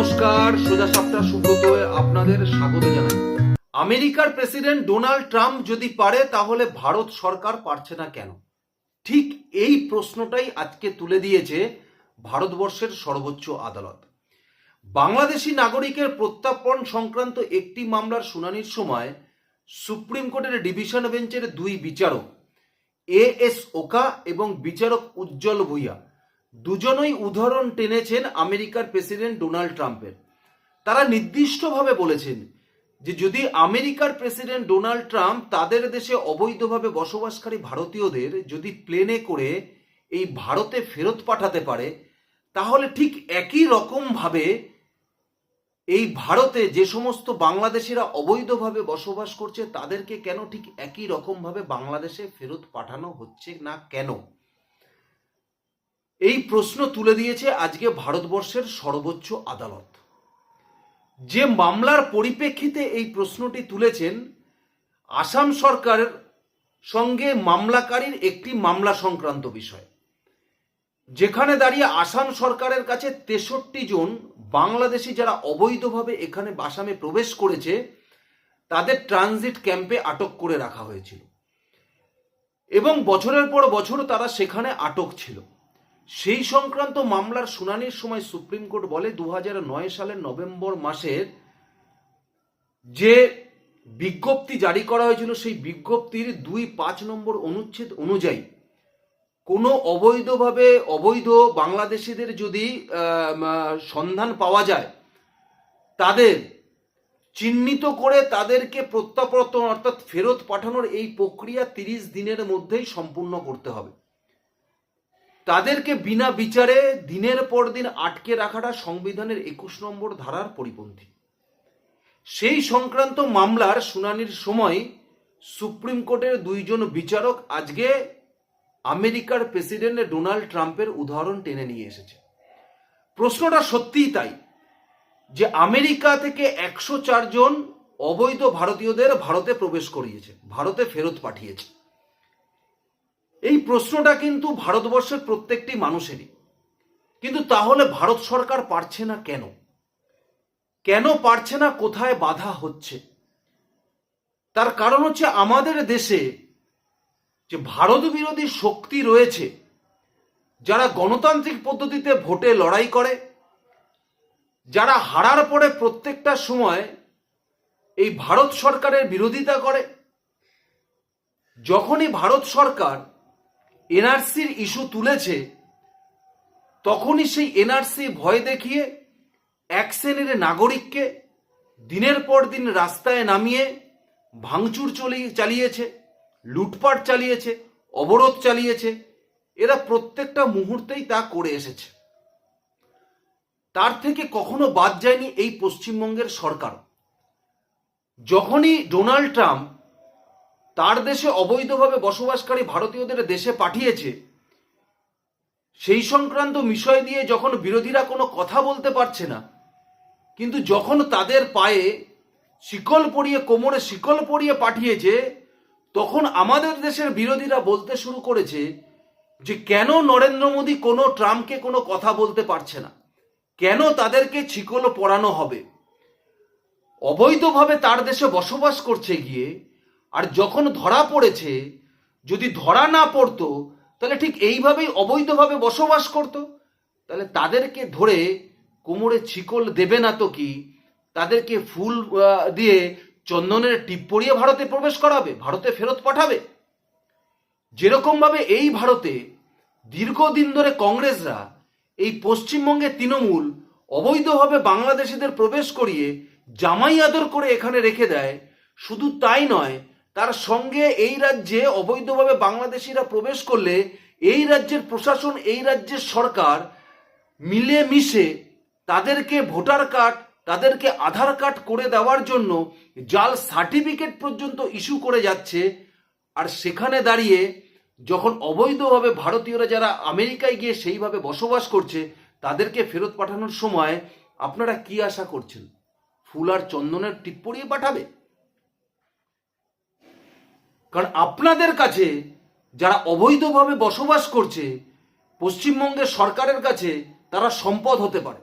নমস্কার, সোজা সাপটা সুব্রত আপনাদের স্বাগত জানাই। আমেরিকার প্রেসিডেন্ট ডোনাল্ড ট্রাম্প যদি পারে, তাহলে ভারত সরকার পারছে না কেন? ঠিক এই প্রশ্নটাই আজকে তুলে দিয়েছে ভারতবর্ষের সর্বোচ্চ আদালত। বাংলাদেশি নাগরিকের প্রত্যার্পণ সংক্রান্ত একটি মামলার শুনানির সময় সুপ্রিম কোর্টের ডিভিশন বেঞ্চের দুই বিচারক, এ এস ওকা এবং বিচারক উজ্জ্বল ভুইয়া দুজনই উদাহরণ টেনেছেন আমেরিকার প্রেসিডেন্ট ডোনাল্ড ট্রাম্পের। তারা নির্দিষ্টভাবে বলেছেন যে যদি আমেরিকার প্রেসিডেন্ট ডোনাল্ড ট্রাম্প তাদের দেশে অবৈধভাবে বসবাসকারী ভারতীয়দের যদি প্লেনে করে এই ভারতে ফেরত পাঠাতে পারে, তাহলে ঠিক একই রকমভাবে এই ভারতে যে সমস্ত বাংলাদেশিরা অবৈধভাবে বসবাস করছে, তাদেরকে কেন ঠিক একই রকমভাবে বাংলাদেশে ফেরত পাঠানো হচ্ছে না কেন? এই প্রশ্ন তুলে দিয়েছে আজকে ভারতবর্ষের সর্বোচ্চ আদালত। যে মামলার পরিপ্রেক্ষিতে এই প্রশ্নটি তুলেছেন, আসাম সরকারের সঙ্গে মামলাকারীর একটি মামলা সংক্রান্ত বিষয়, যেখানে দাঁড়িয়ে আসাম সরকারের কাছে তেষট্টি জন বাংলাদেশি যারা অবৈধভাবে এখানে আসামে প্রবেশ করেছে, তাদের ট্রানজিট ক্যাম্পে আটক করে রাখা হয়েছিল। এবং বছরের পর বছর তারা সেখানে আটক ছিল। সেই সংক্রান্ত মামলার শুনানির সময় সুপ্রিম কোর্ট বলে দু সালের নভেম্বর মাসের যে বিজ্ঞপ্তি জারি করা হয়েছিল, সেই বিজ্ঞপ্তির দুই পাঁচ নম্বর অনুচ্ছেদ অনুযায়ী কোনো অবৈধভাবে অবৈধ বাংলাদেশিদের যদি সন্ধান পাওয়া যায়, তাদের চিহ্নিত করে তাদেরকে প্রত্যাবর্তন অর্থাৎ ফেরত পাঠানোর এই প্রক্রিয়া তিরিশ দিনের মধ্যেই সম্পূর্ণ করতে হবে। তাদেরকে বিনা বিচারে দিনের পর দিন আটকে রাখাটা সংবিধানের একুশ নম্বর ধারার পরিপন্থী। সেই সংক্রান্ত মামলার শুনানির সময় সুপ্রিম কোর্টের দুইজন বিচারক আজকে আমেরিকার প্রেসিডেন্ট ডোনাল্ড ট্রাম্পের উদাহরণ টেনে নিয়ে এসেছে। প্রশ্নটা সত্যিই তাই যে আমেরিকা থেকে একশো জন অবৈধ ভারতীয়দের ভারতে প্রবেশ করিয়েছে, ভারতে ফেরত পাঠিয়েছে। এই প্রশ্নটা কিন্তু ভারতবর্ষের প্রত্যেকটি মানুষেরই। কিন্তু তাহলে ভারত সরকার পারছে না কেন? কেন পারছে না? কোথায় বাধা হচ্ছে? তার কারণ হচ্ছে আমাদের দেশে যে ভারত বিরোধী শক্তি রয়েছে, যারা গণতান্ত্রিক পদ্ধতিতে ভোটে লড়াই করে, যারা হারার পরে প্রত্যেকটা সময় এই ভারত সরকারের বিরোধিতা করে, যখনই ভারত সরকার এনআরসির ইস্যু তুলেছে, তখনই সেই এনআরসি ভয় দেখিয়ে এক শ্রেণির নাগরিককে দিনের পর দিন রাস্তায় নামিয়ে ভাঙচুর চলিয়ে চালিয়েছে, লুটপাট চালিয়েছে, অবরোধ চালিয়েছে, এরা প্রত্যেকটা মুহূর্তেই তা করে এসেছে। তার থেকে কখনো বাদ যায়নি এই পশ্চিমবঙ্গের সরকার। যখনই ডোনাল্ড ট্রাম্প তার দেশে অবৈধভাবে বসবাসকারী ভারতীয়দের দেশে পাঠিয়েছে। সেই সংক্রান্ত বিষয় দিয়ে যখন বিরোধীরা কোনো কথা বলতে পারছে না, কিন্তু যখন তাদের পায়ে শিকল পরিয়ে, কোমরে শিকল পরিয়ে পাঠিয়েছে, তখন আমাদের দেশের বিরোধীরা বলতে শুরু করেছে যে কেন নরেন্দ্র মোদী কোনো ট্রাম্পকে কোনো কথা বলতে পারছে না? কেন তাদেরকে শিকল পরানো হবে? অবৈধভাবে তার দেশে বসবাস করছে গিয়ে আর যখন ধরা পড়েছে, যদি ধরা না পড়তো, তাহলে ঠিক এইভাবেই অবৈধভাবে বসবাস করত। তাহলে তাদেরকে ধরে কোমরে ছিকল দেবে না তো কি? তাদেরকে ফুল দিয়ে চন্দনের টিপ পরিয়ে ভারতে প্রবেশ করাবে, ভারতে ফেরত পাঠাবে। যেরকমভাবে এই ভারতে দীর্ঘদিন ধরে কংগ্রেসরা এই পশ্চিমবঙ্গে তৃণমূল অবৈধভাবে বাংলাদেশিদের প্রবেশ করিয়ে জামাই আদর করে এখানে রেখে দেয়, শুধু তাই নয় তার সঙ্গে এই রাজ্যে অবৈধভাবে বাংলাদেশিরা প্রবেশ করলে এই রাজ্যের প্রশাসন, এই রাজ্যের সরকার মিলে মিশে তাদেরকে ভোটার কার্ড, তাদেরকে আধার কার্ড করে দেওয়ার জন্য জাল সার্টিফিকেট পর্যন্ত ইস্যু করে যাচ্ছে। আর সেখানে দাঁড়িয়ে যখন অবৈধভাবে ভারতীয়রা যারা আমেরিকায় গিয়ে সেইভাবে বসবাস করছে, তাদেরকে ফেরত পাঠানোর সময় আপনারা কি আশা করছেন? ফুল আর চন্দনের টিপ পরিয়ে পাঠাবে? কারণ আপনাদের কাছে যারা অবৈধভাবে বসবাস করছে, পশ্চিমবঙ্গের সরকারের কাছে তারা সম্পদ হতে পারে।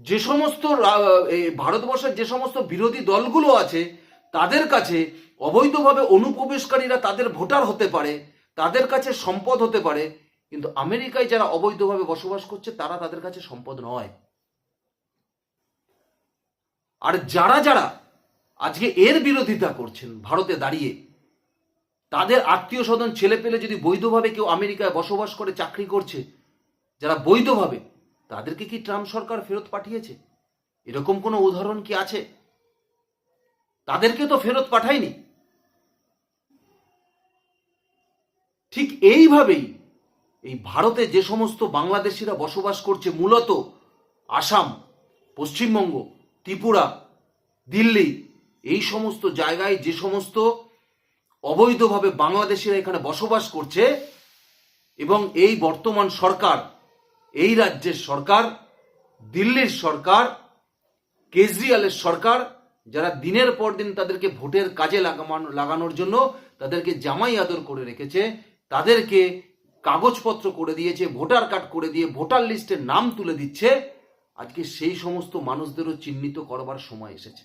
যে সমস্ত ভারতবর্ষের যে সমস্ত বিরোধী দলগুলো আছে, তাদের কাছে অবৈধভাবে অনুপ্রবেশকারীরা তাদের ভোটার হতে পারে, তাদের কাছে সম্পদ হতে পারে, কিন্তু আমেরিকায় যারা অবৈধভাবে বসবাস করছে, তারা তাদের কাছে সম্পদ নয়। আর যারা যারা আজকে এর বিরোধিতা করছেন, ভারতে দাঁড়িয়ে তাদের আত্মীয় স্বজন ছেলে পেলে যদি বৈধভাবে কেউ আমেরিকায় বসবাস করে, চাকরি করছে, যারা বৈধভাবে, তাদেরকে কি ট্রাম্প সরকার ফেরত পাঠিয়েছে? এরকম কোনো উদাহরণ কি আছে? তাদেরকে তো ফেরত পাঠায়নি। ঠিক এইভাবেই এই ভারতে যে সমস্ত বাংলাদেশিরা বসবাস করছে, মূলত আসাম, পশ্চিমবঙ্গ, ত্রিপুরা, দিল্লি, এই সমস্ত জায়গায় যে সমস্ত অবৈধভাবে বাংলাদেশিরা এখানে বসবাস করছে এবং এই বর্তমান সরকার, এই রাজ্যের সরকার, দিল্লির সরকার, কেজরিওয়ালের সরকার, যারা দিনের পর দিন তাদেরকে ভোটের কাজে লাগানো লাগানোর জন্য তাদেরকে জামাই আদর করে রেখেছে, তাদেরকে কাগজপত্র করে দিয়েছে, ভোটার কার্ড করে দিয়ে ভোটার লিস্টের নাম তুলে দিচ্ছে, আজকে সেই সমস্ত মানুষদেরও চিহ্নিত করবার সময় এসেছে।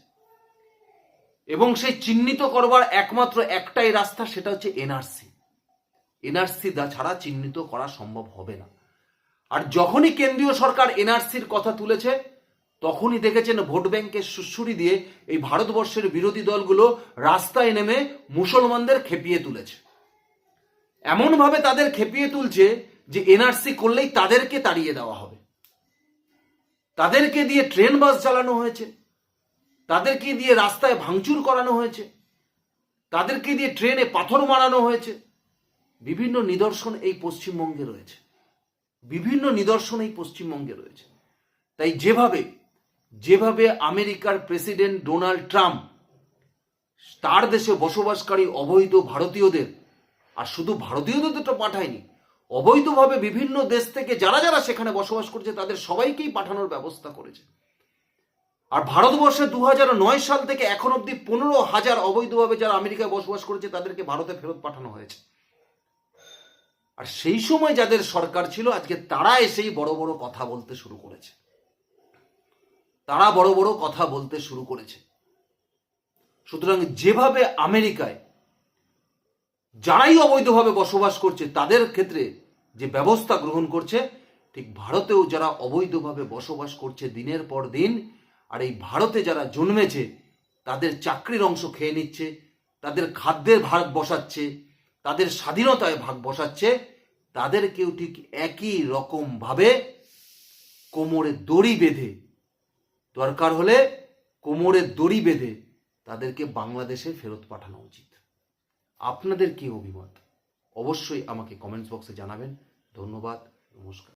এবং সেই চিহ্নিত করবার একমাত্র একটাই রাস্তা, সেটা হচ্ছে এনআরসি এনআরসি ছাড়া চিহ্নিত করা সম্ভব হবে না। আর যখনই কেন্দ্রীয় সরকার এনআরসির কথা তুলেছে, তখনই দেখেছেন ভোট ব্যাংকের সুশ্রুরি দিয়ে এই ভারতবর্ষের বিরোধী দলগুলো রাস্তায় নেমে মুসলমানদের খেপিয়ে তুলেছে। এমনভাবে তাদের খেপিয়ে তুলছে যে এনআরসি করলেই তাদেরকে তাড়িয়ে দেওয়া হবে। তাদেরকে দিয়ে ট্রেন বাস চালানো হয়েছে। তাদেরকে দিয়ে রাস্তায় ভাঙচুর করানো হয়েছে। তাদেরকে দিয়ে ট্রেনে পাথর মারানো হয়েছে। বিভিন্ন নিদর্শন এই পশ্চিমবঙ্গে রয়েছে। বিভিন্ন নিদর্শন এই পশ্চিমবঙ্গে রয়েছে। তাই যেভাবে যেভাবে আমেরিকার প্রেসিডেন্ট ডোনাল্ড ট্রাম্প তার দেশে বসবাসকারী অবৈধ ভারতীয়দের, আর শুধু ভারতীয়দের তো পাঠায়নি, অবৈধভাবে বিভিন্ন দেশ থেকে যারা যারা সেখানে বসবাস করছে, তাদের সবাইকেই পাঠানোর ব্যবস্থা করেছে। আর ভারতবর্ষে দু নয় সাল থেকে এখন অব্দি পনেরো হাজার অবৈধভাবে যারা আমেরিকায় বসবাস করেছে, তাদেরকে ভারতে ফেরত পাঠানো হয়েছে। আর সেই সময় যাদের সরকার ছিল, আজকে তারা এসেই বড় বড় কথা বলতে শুরু করেছে। তারা বড় বড় কথা বলতে শুরু করেছে। সুতরাং যেভাবে আমেরিকায় যারাই অবৈধভাবে বসবাস করছে, তাদের ক্ষেত্রে যে ব্যবস্থা গ্রহণ করছে, ঠিক ভারতেও যারা অবৈধভাবে বসবাস করছে দিনের পর দিন আর এই ভারতে যারা জন্মেছে, তাদের চাকরির অংশ খেয়ে নিচ্ছে, তাদের খাদ্যের ভাগ বসাচ্ছে, তাদের স্বাধীনতায় ভাগ বসাচ্ছে তাদেরকেও ঠিক একই রকমভাবে কোমরে দড়ি বেঁধে, দরকার হলে কোমরে দড়ি বেঁধে তাদেরকে বাংলাদেশে ফেরত পাঠানো উচিত। আপনাদের কি অভিমত? অবশ্যই আমাকে কমেন্টস বক্সে জানাবেন। ধন্যবাদ, নমস্কার।